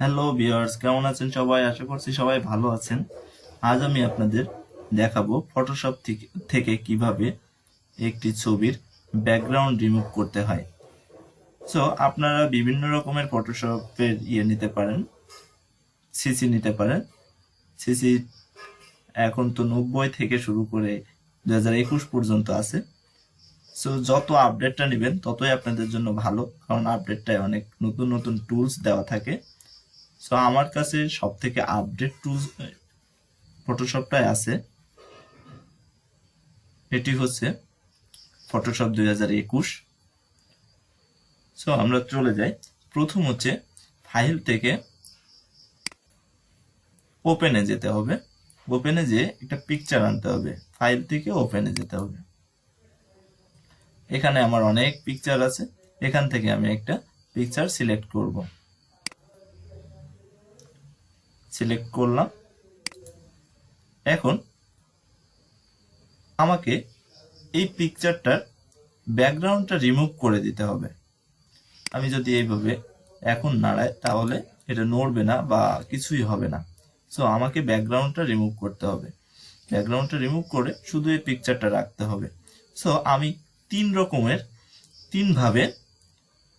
Hello viewers কেমন আছেন সবাই? আশা করছি সবাই ভালো আছেন। আজ আমি আপনাদের দেখাবো ফটোশপ থেকে থেকে কীভাবে একটি ছবির ব্যাকগ্রাউন্ড রিমুভ করতে হয়। সো আপনারা বিভিন্ন রকমের ফটোশপের ইয়ে নিতে পারেন সিসি নিতে পারেন। সিসি এখন তো নব্বই থেকে শুরু করে দু হাজার একুশ পর্যন্ত আছে। সো যত আপডেটটা নেবেন, ততই আপনাদের জন্য ভালো। কারণ আপডেটটায় অনেক নতুন নতুন টুলস দেওয়া থাকে। সো আমার কাছে সব থেকে আপডেট টু ফটোশপটাই আছে। এটি হচ্ছে ফটোশপ দুই হাজার একুশ। সো আমরা চলে যাই। প্রথম হচ্ছে ফাইল থেকে ওপেনে যেতে হবে। ওপেনে যেয়ে একটা পিকচার আনতে হবে। ফাইল থেকে ওপেনে যেতে হবে। এখানে আমার অনেক পিকচার আছে। এখান থেকে আমি একটা পিকচার সিলেক্ট করব। সিলেক্ট করলাম। এখন আমাকে এই পিকচারটার ব্যাকগ্রাউন্ডটা রিমুভ করে দিতে হবে। আমি যদি এইভাবে এখন নাড়াই, তাহলে এটা নড়বে না বা কিছুই হবে না। সো আমাকে ব্যাকগ্রাউন্ডটা রিমুভ করতে হবে। ব্যাকগ্রাউন্ডটা রিমুভ করে শুধু এই পিকচারটা রাখতে হবে। সো আমি তিন রকমের তিনভাবে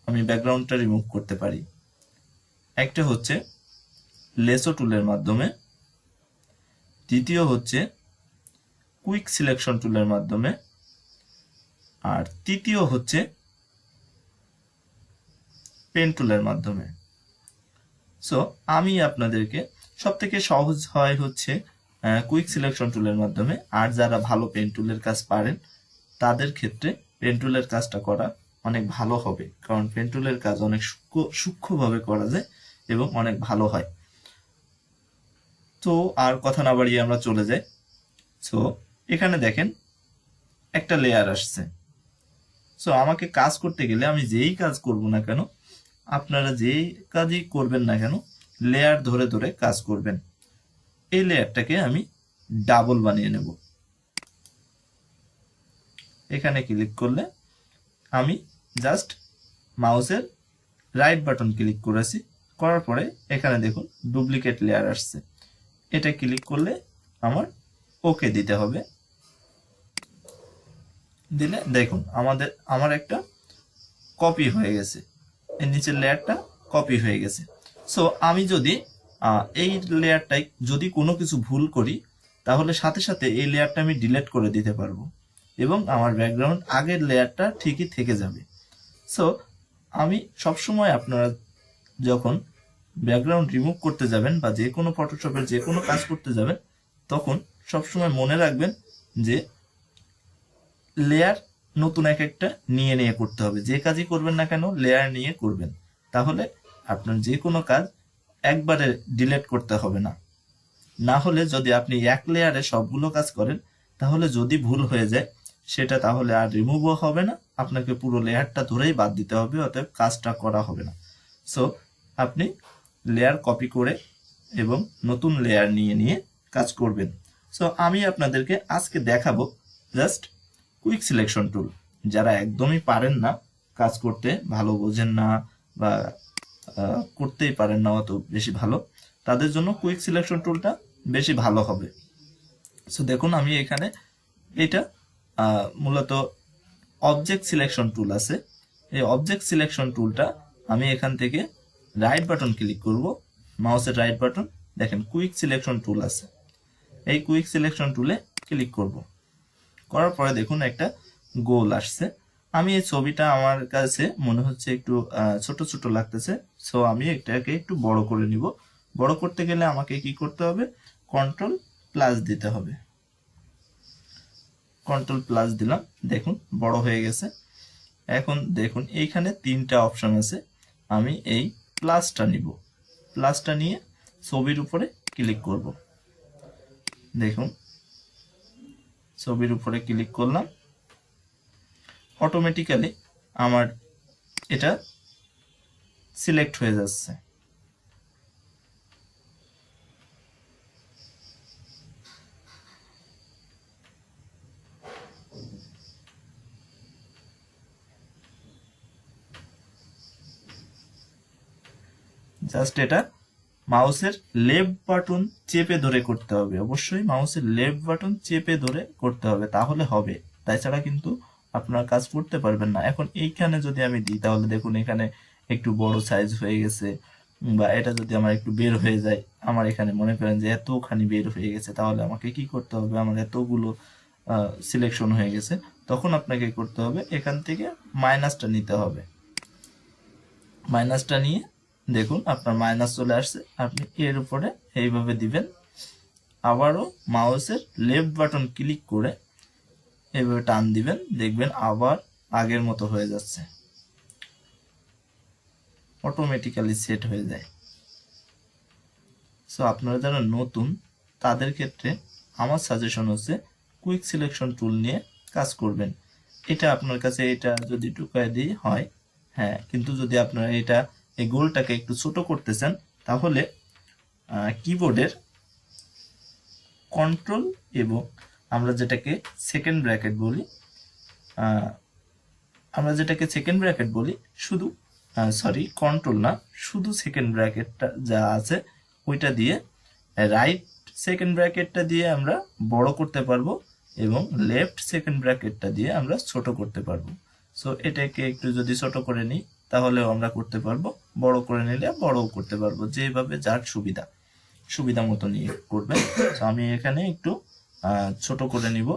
আমি ব্যাকগ্রাউন্ডটা রিমুভ করতে পারি। একটা হচ্ছে লেসো টুলের মাধ্যমে। দ্বিতীয় হচ্ছে কুইক সিলেকশন টুলের মাধ্যমে। আর তৃতীয় হচ্ছে পেন টুলের মাধ্যমে। সো আমি আপনাদেরকে সব থেকে সহজ হয় হচ্ছে কুইক সিলেকশন টুলের মাধ্যমে। আর যারা ভালো পেন টুলের কাজ পারেন, তাদের ক্ষেত্রে পেন টুলের কাজটা করা অনেক ভালো হবে। কারণ পেন টুলের কাজ অনেক সূক্ষ্ম সূক্ষ্মভাবে করা যায় এবং অনেক ভালো হয়। তো আর কথা না বাড়িয়ে আমরা চলে যাই। সো এখানে দেখেন একটা লেয়ার আসছে। সো আমাকে কাজ করতে গেলে আমি যেই কাজ করব না কেন, আপনারা যেই কাজই করবেন না কেন লেয়ার ধরে ধরে কাজ করবেন। এই লেয়ারটাকে আমি ডাবল বানিয়ে নেব। এখানে ক্লিক করলে আমি জাস্ট মাউসের রাইট বাটন ক্লিক করেছি। করার পরে এখানে দেখুন ডুপ্লিকেট লেয়ার আসছে। এটা ক্লিক করলে আমার ওকে দিতে হবে। দিলে দেখুন, আমাদের, আমার একটা কপি হয়ে গেছে। এর নিচের লেয়ারটা কপি হয়ে গেছে। সো আমি যদি এই লেয়ারটাই যদি কোনো কিছু ভুল করি, তাহলে সাথে সাথে এই লেয়ারটা আমি ডিলিট করে দিতে পারব এবং আমার ব্যাকগ্রাউন্ড আগের লেয়ারটা ঠিকই থেকে যাবে। সো আমি সবসময় আপনারা যখন ব্যাকগ্রাউন্ড রিমুভ করতে যাবেন বা যে কোনো ফটোশপের যে কোনো কাজ করতে যাবেন, তখন সবসময় মনে রাখবেন যে লেয়ার নতুন এক একটা নিয়ে নিয়ে করতে হবে। যে কাজই করবেন না কেন লেয়ার নিয়ে করবেন। তাহলে আপনার যে কোনো কাজ একবারে ডিলিট করতে হবে না। না হলে যদি আপনি এক লেয়ারে সবগুলো কাজ করেন, তাহলে যদি ভুল হয়ে যায়, সেটা তাহলে আর রিমুভও হবে না। আপনাকে পুরো লেয়ারটা ধরেই বাদ দিতে হবে, অতএব কাজটা করা হবে না। সো আপনি লেয়ার কপি করে এবং নতুন লেয়ার নিয়ে নিয়ে কাজ করবেন। সো আমি আপনাদেরকে আজকে দেখাবো জাস্ট কুইক সিলেকশন টুল যারা একদমই পারেন না কাজ করতে, ভালো বোঝেন না বা করতেই পারেন না অত বেশি ভালো, তাদের জন্য কুইক সিলেকশন টুলটা বেশি ভালো হবে। সো দেখুন আমি এখানে এটা মূলত অবজেক্ট সিলেকশন টুল আছে। এই অবজেক্ট সিলেকশন টুলটা আমি এখান থেকে রাইট বাটন ক্লিক করব মাউসের রাইট বাটন দেখেন কুইক সিলেকশন টুল আছে। এই কুইক সিলেকশন টুলে ক্লিক করব। করার পরে দেখুন একটা গোল আসছে। আমি এই ছবিটা আমার কাছে মনে হচ্ছে একটু ছোট ছোট লাগতেছে সো আমি এটাকে একটু বড় করে নিব। বড় করতে গেলে আমাকে কি করতে হবে? কন্ট্রোল প্লাস দিতে হবে। কন্ট্রোল প্লাস দিলাম, দেখুন বড় হয়ে গেছে। এখন দেখুন, এইখানে তিনটা অপশন আছে। আমি এই প্লাসটা নিব। প্লাসটা নিয়ে ছবির উপরে ক্লিক করব। দেখুন, ছবির উপরে ক্লিক করলাম। অটোমেটিক্যালি আমার এটা সিলেক্ট হয়ে যাচ্ছে। জাস্ট এটা মাউসের লেফট বাটন চেপে ধরে করতে হবে। অবশ্যই মাউসের লেফট বাটন চেপে ধরে করতে হবে, তাহলে হবে। তাছাড়া কিন্তু আপনার কাজ করতে পারবেন না। এখন এইখানে যদি আমি দিই, তাহলে দেখুন এখানে একটু বড় সাইজ হয়ে গেছে, বা এটা যদি আমার একটু বের হয়ে যায়, আমার এখানে মনে করেন যে এতখানি বের হয়ে গেছে, তাহলে আমাকে কি করতে হবে? আমার এতগুলো সিলেকশন হয়ে গেছে। তখন আপনাকে করতে হবে, এখান থেকে মাইনাসটা নিতে হবে। মাইনাসটা নিয়ে দেখুন, আপনার মাইনাস চলে আসছে। আপনি এর উপরে এইভাবে দিবেন। আবারও মাউসের লেফট বাটন ক্লিক করে এইভাবে টান দিবেন। দেখবেন আবার আগের মতো হয়ে যাচ্ছে। অটোমেটিক্যালি সেট হয়ে যায়। সো আপনারা যারা নতুন, তাদের ক্ষেত্রে আমার সাজেশন হচ্ছে কুইক সিলেকশন টুল নিয়ে কাজ করবেন। এটা আপনার কাছে এটা যদি টুকায় দিই হয় হ্যাঁ কিন্তু যদি আপনারা এটা এই গোলটাকে একটু ছোট করতে চান তাহলে কিবোর্ডের কন্ট্রোল এবং আমরা যেটাকে সেকেন্ড ব্র্যাকেট বলি আমরা যেটাকে সেকেন্ড ব্র্যাকেট বলি, শুধু সরি কন্ট্রোল না, শুধু সেকেন্ড ব্র্যাকেটটা যা আছে, ওইটা দিয়ে রাইট সেকেন্ড ব্র্যাকেটটা দিয়ে আমরা বড় করতে পারব এবং লেফট সেকেন্ড ব্র্যাকেটটা দিয়ে আমরা ছোট করতে পারব। সো এটাকে একটু যদি ছোট করে নিই তাহলেও আমরা করতে পারব। বড় করে নিলে বড়ও করতে পারব। যেভাবে যার সুবিধা। সুবিধা মতো নিয়ে করবে তো আমি এখানে একটু ছোট করে নিব।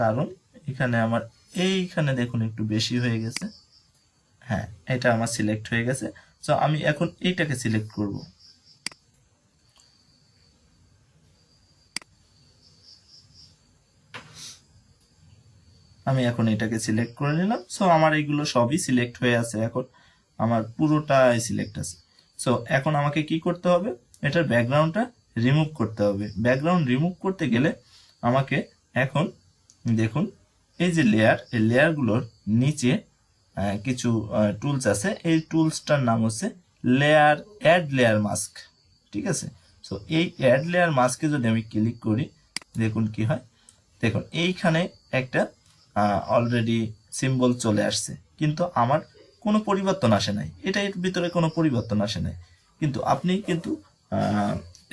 কারণ এখানে আমার, এইখানে দেখুন একটু বেশি হয়ে গেছে। হ্যাঁ এটা আমার সিলেক্ট হয়ে গেছে। তো আমি এখন এইটাকে সিলেক্ট করব। আমি এখন এটাকে সিলেক্ট করে নিলাম। সো আমার এইগুলো সবই সিলেক্ট হয়ে আছে এখন। আমার পুরোটাই সিলেক্ট আছে। সো এখন আমাকে কি করতে হবে? এটার ব্যাকগ্রাউন্ডটা রিমুভ করতে হবে। ব্যাকগ্রাউন্ড রিমুভ করতে গেলে আমাকে এখন, দেখুন, এই যে লেয়ার এই লেয়ারগুলোর নিচে কিছু টুলস আছে। এই টুলসটার নাম হচ্ছে লেয়ার অ্যাড লেয়ার মাস্ক ঠিক আছে? সো এই অ্যাড লেয়ার মাস্কে যদি আমি ক্লিক করি, দেখুন কি হয়। দেখুন, এইখানে একটা অলরেডি সিম্বল চলে আসছে। কিন্তু আমার কোনো পরিবর্তন আসে নাই। এটা এর ভিতরে কোনো পরিবর্তন আসে নাই। কিন্তু আপনি কিন্তু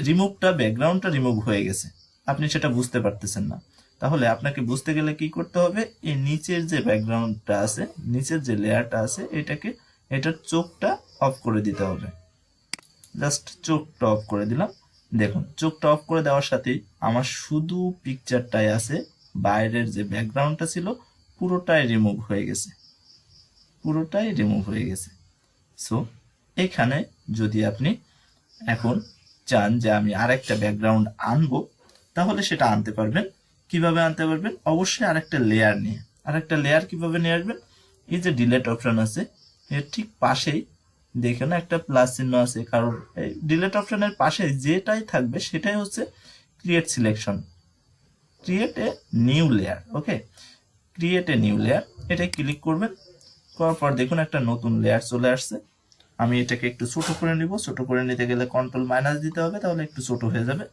রিমুভটা ব্যাকগ্রাউন্ডটা রিমুভ হয়ে গেছে। আপনি সেটা বুঝতে পারতেছেন না। তাহলে আপনাকে বুঝতে গেলে কি করতে হবে? এই নিচের যে ব্যাকগ্রাউন্ডটা আছে, নিচের যে লেয়ারটা আছে, এটাকে, এটার চোখটা অফ করে দিতে হবে। জাস্ট চোখটা অফ করে দিলাম। দেখুন, চোখটা অফ করে দেওয়ার সাথেই আমার শুধু পিকচারটাই আছে। বাইরের যে ব্যাকগ্রাউন্ডটা ছিল, পুরোটাই রিমুভ হয়ে গেছে। পুরোটাই রিমুভ হয়ে গেছে। সো এখানে যদি আপনি এখন চান যে আমি আরেকটা ব্যাকগ্রাউন্ড আনব, তাহলে সেটা আনতে পারবেন। কীভাবে আনতে পারবেন? অবশ্যই আরেকটা লেয়ার নিয়ে। আরেকটা লেয়ার কীভাবে নিয়ে আসবেন? এই যে ডিলেট অপশন আছে, এর ঠিক পাশেই দেখে না একটা প্লাস চিহ্ন আছে। কারণ এই ডিলেট অপশনের পাশে যেটাই থাকবে, সেটাই হচ্ছে create selection create a new layer okay create a new layer এটা ক্লিক করবেন করার পর দেখুন একটা নতুন লেয়ার চলে আসছে। আমি এটাকে একটু ছোট করে নিব, ছোট করে নিতে গেলে কন্ট্রোল মাইনাস দিতে হবে, তাহলে একটু ছোট হয়ে যাবে।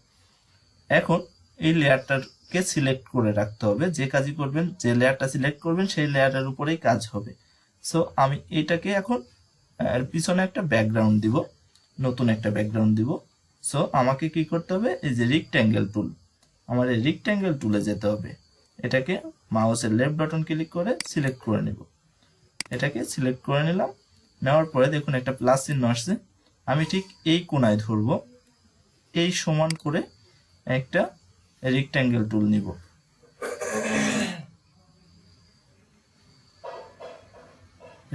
এখন এই লেয়ারটাকে সিলেক্ট করে রাখতে হবে, যে কাজই করবেন, যে লেয়ারটা সিলেক্ট করবেন, সেই লেয়ারের উপরেই কাজ হবে। সো আমি এটাকে এখন, এর পিছনে একটা ব্যাকগ্রাউন্ড দিব, নতুন একটা ব্যাকগ্রাউন্ড দিব। সো আমাকে কি করতে হবে? এই যে রিক্ট্যাঙ্গেল টুল আমার এই রিক্ট্যাঙ্গেল টুলে যেতে হবে। এটাকে মাউসের লেফট বাটন ক্লিক করে সিলেক্ট করে নেব। এটাকে সিলেক্ট করে নিলাম। নেওয়ার পরে দেখুন একটা প্লাস চিহ্ন আসছে। আমি ঠিক এই কোনায় ধরবো। এই সমান করে একটা রেক্ট্যাঙ্গেল টুল নিব।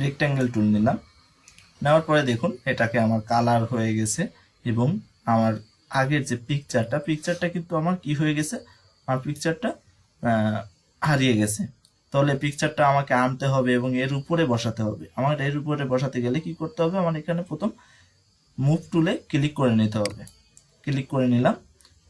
রেক্ট্যাঙ্গেল টুল নিলাম। নেওয়ার পরে দেখুন এটাকে আমার কালার হয়ে গেছে এবং আমার আগের যে পিকচারটা পিকচারটা কিন্তু আমার কি হয়ে গেছে? আমার পিকচারটা হারিয়ে গেছে। তাহলে পিকচারটা আমাকে আনতে হবে এবং এর উপরে বসাতে হবে। আমার এর উপরে বসাতে গেলে কি করতে হবে? আমার এখানে প্রথম মুভ টুলে ক্লিক করে নিতে হবে। ক্লিক করে নিলাম।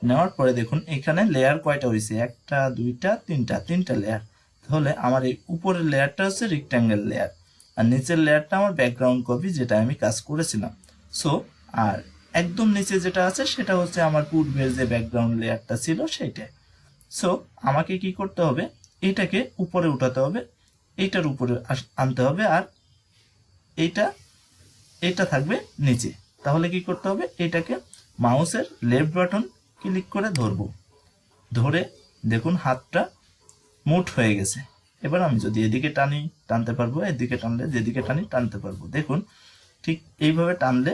নেওয়ার পরে দেখুন, এখানে লেয়ার কয়টা হয়েছে? একটা, দুইটা, তিনটা তিনটা লেয়ার তাহলে আমার এই উপরের লেয়ারটা হচ্ছে রেক্ট্যাঙ্গেল লেয়ার আর নিচের লেয়ারটা আমার ব্যাকগ্রাউন্ড কপি যেটা আমি কাজ করেছিলাম। সো আর একদম নিচে যেটা আছে সেটা হচ্ছে আমার পূর্বের যে ব্যাকগ্রাউন্ড লেয়ারটা ছিল সেইটাই। সো আমাকে কি করতে হবে? এটাকে উপরে উঠাতে হবে, এইটার উপরে আনতে হবে আর এইটা এইটা থাকবে নিচে। তাহলে কি করতে হবে? এটাকে মাউসের লেফট বাটন ক্লিক করে ধরবো। ধরে দেখুন হাতটা মুঠ হয়ে গেছে। এবার আমি যদি এদিকে টানি, টানতে পারব, এদিকে টানলে যেদিকে টানি, টানতে পারব। দেখুন, ঠিক এইভাবে টানলে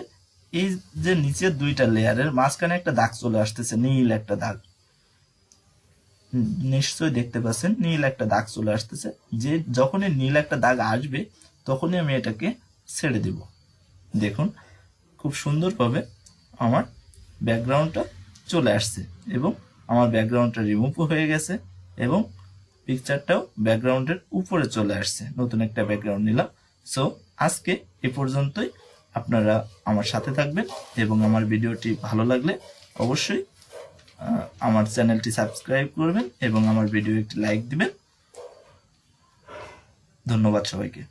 এই যে নিচের দুইটা লেয়ারের মাঝখানে একটা দাগ চলে আসতেছে, নীল একটা দাগ। নিশ্চয়ই দেখতে পাচ্ছেন, নীল একটা দাগ চলে আসতেছে। যে যখনই নীল একটা দাগ আসবে, তখনই আমি এটাকে ছেড়ে দেব। দেখুন, খুব সুন্দরভাবে আমার ব্যাকগ্রাউন্ডটা চলে আসছে এবং আমার ব্যাকগ্রাউন্ডটা রিমুভও হয়ে গেছে এবং পিকচারটাও ব্যাকগ্রাউন্ডের উপরে চলে আসছে। নতুন একটা ব্যাকগ্রাউন্ড নিলাম। সো আজকে এ পর্যন্তই। আপনারা আমার সাথে থাকবেন এবং আমার ভিডিওটি ভালো লাগলে অবশ্যই আমার চ্যানেলটি সাবস্ক্রাইব করবেন এবং আমার ভিডিও একটি লাইক দিবেন। ধন্যবাদ সবাইকে।